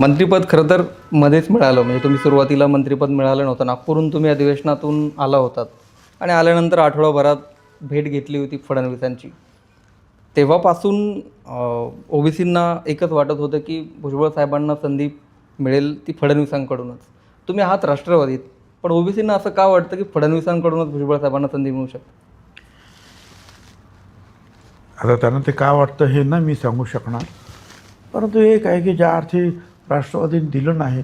मंत्रिपद खरं तर मध्येच मिळालं. म्हणजे तुम्ही सुरुवातीला मंत्रिपद मिळालं नव्हतं. नागपूरहून तुम्ही अधिवेशनातून आला होतात. आणि आल्यानंतर आठवडाभरात भेट घेतली होती फडणवीसांची. तेव्हापासून ओबीसींना एकच वाटत होतं की भुजबळ साहेबांना संधी मिळेल ती फडणवीसांकडूनच. तुम्ही आहात राष्ट्रवादीत पण ओबीसींना असं का वाटतं की फडणवीसांकडूनच भुजबळ साहेबांना संधी मिळू शकते? आता त्यांना ते का वाटतं हे नाही मी सांगू शकणार. परंतु एक आहे की ज्या अर्थी राष्ट्रवादीने दिलं नाही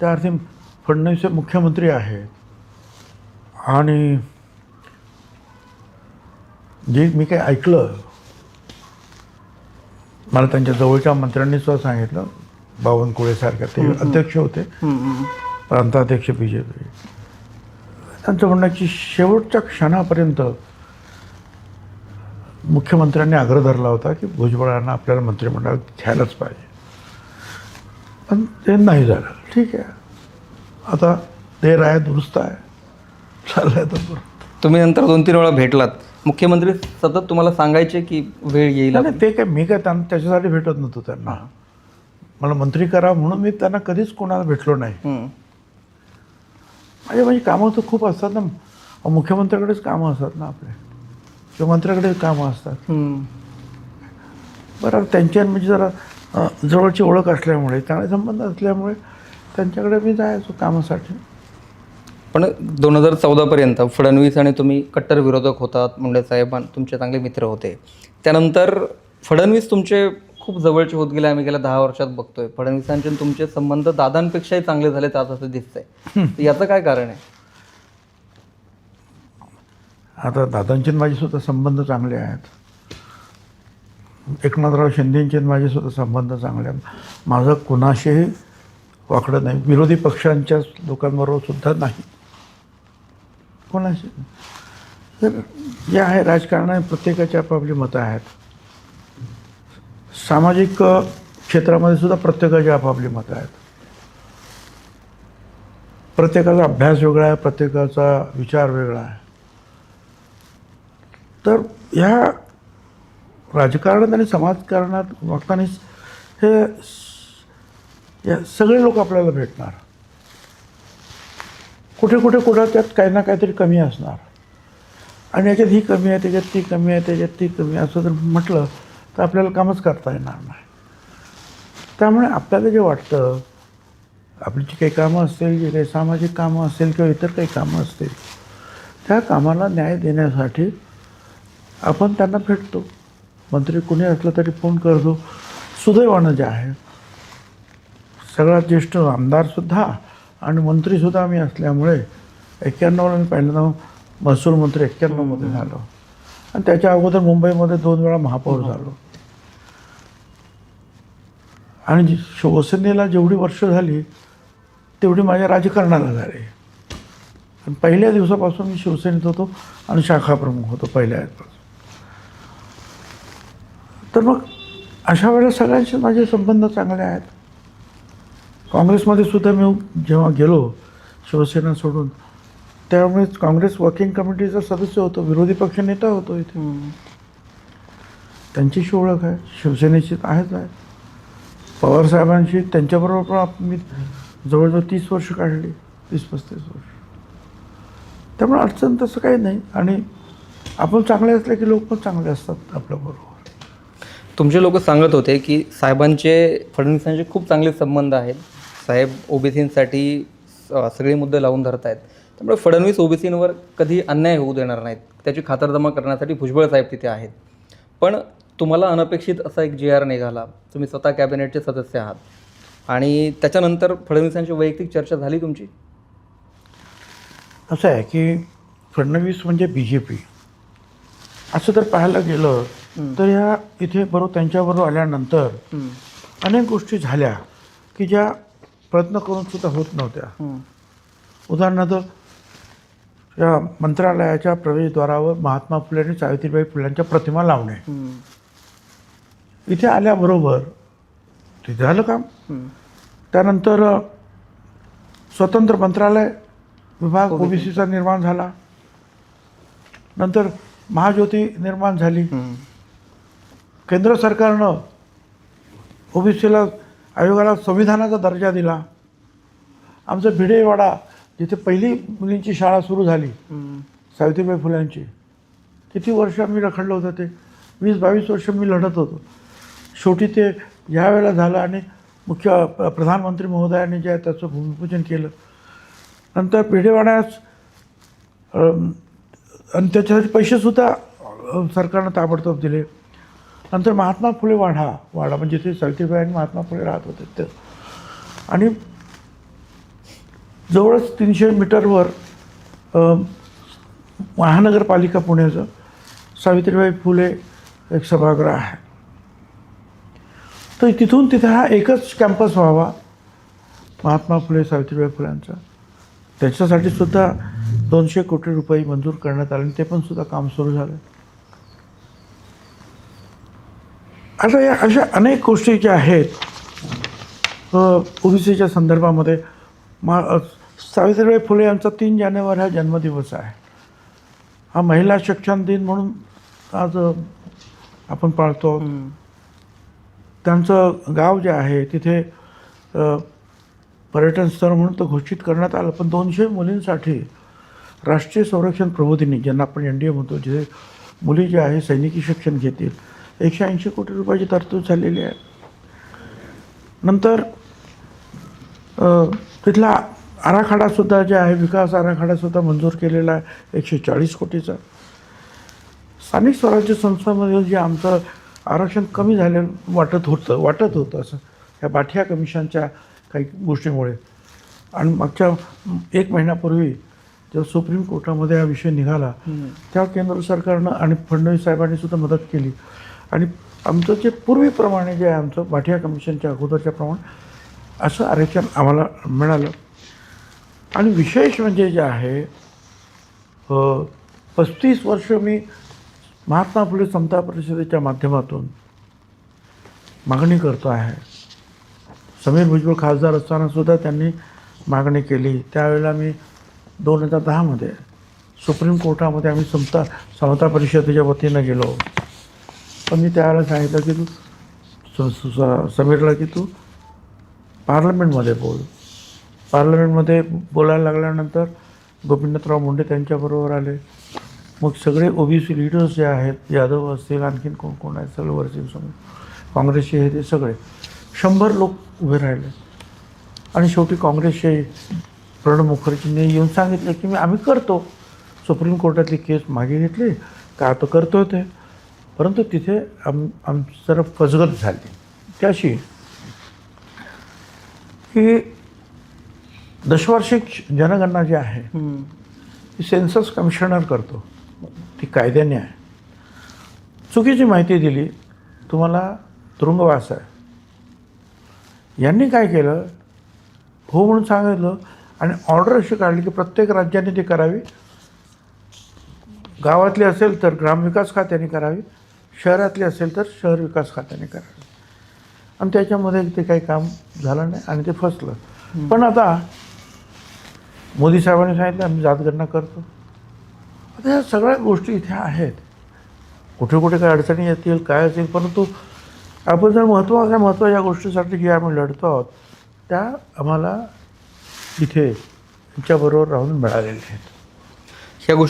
त्या अर्थी फडणवीस हे मुख्यमंत्री आहेत. आणि जे मी काही ऐकलं मला त्यांच्या जवळच्या मंत्र्यांनी सुद्धा सांगितलं बावनकुळेसारख्या ते अध्यक्ष होते. प्रांताध्यक्ष बी जे पी त्यांचं म्हणणं की शेवटच्या क्षणापर्यंत मुख्यमंत्र्यांनी आग्रह धरला होता की भुजबळांना आपल्याला मंत्रिमंडळात घ्यायलाच पाहिजे. पण ते नाही झालं. ठीक आहे. आता देर आहे दुरुस्त आहे. चाललंय तर बरं. तुम्ही नंतर दोन तीन वेळा भेटलात. मुख्यमंत्री सतत तुम्हाला सांगायचे की वेळ येईल नाही ते काय मी काय त्यांना त्याच्यासाठी भेटत नव्हतो त्यांना. मला मंत्री करा म्हणून मी त्यांना कधीच कोणाला भेटलो नाही. हम्म. माझे म्हणजे कामं तर खूप असतात ना. अहो, मुख्यमंत्र्याकडेच कामं असतात ना आपले. किंवा मंत्र्याकडेच कामं असतात. हम्म. बरं त्यांच्या म्हणजे जरा जवळची ओळख असल्यामुळे चांगले संबंध असल्यामुळे त्यांच्याकडे मी जायचो कामासाठी. पण दोन हजार चौदापर्यंत फडणवीस आणि तुम्ही कट्टर विरोधक होतात मुंडे साहेब तुमचे चांगले मित्र होते. त्यानंतर फडणवीस तुमचे खूप जवळचे होत गेले आम्ही गेल्या दहा वर्षात बघतोय. फडणवीसांचे तुमचे संबंध दादांपेक्षाही चांगले झाले आज असं दिसतंय. याचं काय कारण आहे? आता दादांचे माझे सुद्धा संबंध चांगले आहेत. एकनाथराव शिंदेंचे आणि माझे सुद्धा संबंध चांगले आहेत. माझं कुणाशीही वाकडं नाही. विरोधी पक्षांच्या लोकांबरोबर सुद्धा नाही. कोणाशी? तर जे आहे राजकारणात प्रत्येकाची आपापली मतं आहेत. सामाजिक क्षेत्रामध्ये सुद्धा प्रत्येकाची आपापली मतं आहेत. प्रत्येकाचा अभ्यास वेगळा आहे प्रत्येकाचा विचार वेगळा आहे. तर ह्या राजकारणात आणि समाजकारणात वागताना हे या सगळे लोक आपल्याला भेटणार. कुठे कुठे कुठं त्यात काही ना काहीतरी कमी असणार. आणि याच्यात ही कमी आहे त्याच्यात ती कमी आहे त्याच्यात ती कमी आहे असं जर म्हटलं तर आपल्याला कामच करता येणार नाही. त्यामुळे आपल्याला जे वाटतं आपली जी काही कामं असतील जे काही सामाजिक कामं असतील किंवा इतर काही कामं असतील त्या कामाला न्याय देण्यासाठी आपण त्यांना भेटतो. मंत्री कुणी असलं तरी फोन करतो. सुदैवानं जे आहे सगळ्यात ज्येष्ठ आमदारसुद्धा आणि मंत्रीसुद्धा आम्ही असल्यामुळे एक्क्याण्णवला मी पहिल्यांदा महसूल मंत्री एक्क्याण्णवमध्ये झालो. आणि त्याच्या अगोदर मुंबईमध्ये दोन वेळा महापौर झालो. आणि शिवसेनेला जेवढी वर्ष झाली तेवढी माझ्या राजकारणाला झाली. आणि पहिल्या दिवसापासून मी शिवसेनेत होतो आणि शाखा प्रमुख होतो पहिल्या तर मग अशा वेळेला सगळ्यांशी माझे संबंध चांगले आहेत. काँग्रेसमध्ये सुद्धा मी जेव्हा गेलो शिवसेना सोडून त्यामुळेच काँग्रेस वर्किंग कमिटीचा सदस्य होतो विरोधी पक्ष नेता होतो इथे. त्यांचीशी ओळख आहे शिवसेनेची आहेच आहे. पवारसाहेबांशी त्यांच्याबरोबर पण मी जवळजवळ तीस वर्ष काढली तीस पस्तीस वर्ष. त्यामुळे अडचण तसं काही नाही. आणि आपण चांगले असले की लोक पण चांगले असतात आपल्याबरोबर. तुमचे लोक सांगत होते की साहेबांचे फडणवीसांचे खूप चांगले संबंध आहेत. साहेब ओबीसींसाठी सगळे मुद्दे लावून धरत आहेत त्यामुळे फडणवीस ओबीसींवर कधी अन्याय होऊ देणार नाहीत. त्याची खातरजमा करण्यासाठी भुजबळ साहेब तिथे आहेत. पण तुम्हाला अनपेक्षित असा एक जी आर निघाला. तुम्ही स्वतः कॅबिनेटचे सदस्य आहात. आणि त्याच्यानंतर फडणवीसांची वैयक्तिक चर्चा झाली तुमची? असं आहे की फडणवीस म्हणजे बी जे पी असं जर पाहायला गेलं तर ह्या इथे बरोबर त्यांच्याबरोबर आल्यानंतर अनेक गोष्टी झाल्या की ज्या प्रयत्न करून सुद्धा होत नव्हत्या. उदाहरणार्थ या मंत्रालयाच्या प्रवेशद्वारावर महात्मा फुले आणि सावित्रीबाई फुल्यांच्या प्रतिमा लावणे. इथे आल्याबरोबर ते झालं काम. त्यानंतर स्वतंत्र मंत्रालय विभाग ओबीसीचा निर्माण झाला. नंतर महाज्योती निर्माण झाली. केंद्र सरकारनं ओबीसीला आयोगाला संविधानाचा दर्जा दिला. आमचं भिडेवाडा जिथे पहिली मुलींची शाळा सुरू झाली सावित्रीबाई फुल्यांची किती वर्ष मी रखडलं होतं ते. वीस बावीस वर्ष मी लढत होतो. शेवटी ते ज्या वेळेला झालं आणि मुख्य प्रधानमंत्री महोदयांनी जे आहे त्याचं भूमिपूजन केलं. नंतर भिडेवाड्यास अम, आणि त्याच्यासाठी पैसेसुद्धा सरकारनं ताबडतोब दिले. नंतर महात्मा फुले वाढा वाडा म्हणजे ते सावित्रीबाई आणि महात्मा फुले राहत होते ते. आणि जवळच तीनशे मीटरवर महानगरपालिका पुण्याचं सावित्रीबाई फुले एक सभागृह आहे. तर तिथून तिथे हा एकच कॅम्पस व्हावा महात्मा फुले सावित्रीबाई फुल्यांचा त्याच्यासाठी सुद्धा दोनशे कोटी रुपये मंजूर करण्यात आले ते पण सुद्धा काम सुरू झालं. आता या अशा अनेक गोष्टी ज्या आहेत ओबीसीच्या संदर्भामध्ये मा सावित्रीबाई फुले यांचा तीन जानेवारी हा जन्मदिवस आहे. हा महिला शिक्षण दिन म्हणून आज आपण पाळतो. त्यांचं गाव जे आहे तिथे पर्यटन स्थळ म्हणून तो घोषित करण्यात आलं पण दोनशे मुलींसाठी राष्ट्रीय संरक्षण प्रबोधिनी ज्यांना आपण एन डी ए म्हणतो जिथे मुली जे आहे सैनिकी शिक्षण घेतील. एकशे ऐंशी कोटी रुपयाची तरतूद झालेली आहे. नंतर तिथला आराखडासुद्धा जे आहे विकास आराखडासुद्धा मंजूर केलेला आहे एकशे चाळीस कोटीचा. स्थानिक स्वराज्य संस्थांमध्ये जे आमचं आरक्षण कमी झालं वाटत होतं वाटत होतं असं ह्या बाठिया कमिशनच्या काही गोष्टीमुळे. आणि मागच्या एक महिन्यापूर्वी जेव्हा सुप्रीम कोर्टामध्ये हा विषय निघाला तेव्हा केंद्र सरकारनं आणि फडणवीस साहेबांनी सुद्धा मदत केली. आणि आमचं जे पूर्वीप्रमाणे जे आहे आमचं बाठिया कमिशनच्या अगोदरच्या प्रमाणे असं आरक्षण आम्हाला मिळालं. आणि विशेष म्हणजे जे आहे पस्तीस वर्ष मी महात्मा फुले समता परिषदेच्या माध्यमातून मागणी करतो आहे. समीर भुजबळ खासदार असताना सुद्धा त्यांनी मागणी केली. त्यावेळेला मी दोन हजार दहामध्ये सुप्रीम कोर्टामध्ये आम्ही समता समता परिषदेच्या वतीनं गेलो. पण मी त्यावेळेला सांगितलं की तू स- स- समीरला की तू पार्लमेंटमध्ये बोल. पार्लमेंटमध्ये बोलायला लागल्यानंतर गोपीनाथराव मुंडे त्यांच्याबरोबर आले. मग सगळे ओबीसी लीडर्स जे आहेत यादव असतील आणखीन कोण कोण आहेत सगळे वरचे समोर. काँग्रेसचे हे ते सगळे. शंभर लोक उभे राहिले. आणि शेवटी काँग्रेसचे प्रणब मुखर्जींनी येऊन सांगितलं की मी आम्ही करतो. सुप्रीम कोर्टातली केस मागे घेतली का तो करतो ते. परंतु तिथे आम आम जरा फसगत झाली. ती अशी की दशवार्षिक जनगणना जी आहे ती सेन्सस कमिशनर करतो. ती कायद्याने आहे. चुकीची माहिती दिली. तुम्हाला तुरुंगवास आहे. यांनी काय केलं? हो म्हणून सांगितलं आणि ऑर्डर अशी काढली की प्रत्येक राज्याने ती करावी. गावातली असेल तर ग्रामविकास खात्याने करावी. शहरातली असेल तर शहर विकास खात्याने करावी. आणि त्याच्यामध्ये ते काही काम झालं नाही आणि ते फसलं. पण आता मोदी साहेबांनी सांगितलं आम्ही जातगणना करतो. आता ह्या सगळ्या गोष्टी इथे आहेत. कुठे कुठे काय अडचणी येतील काय असेल परंतु आपण जर महत्त्वाच्या महत्त्वाच्या गोष्टीसाठी जे आम्ही लढतो आहोत त्या आम्हाला इथे त्यांच्याबरोबर राहून मिळालेले आहेत. ह्या गोष्टी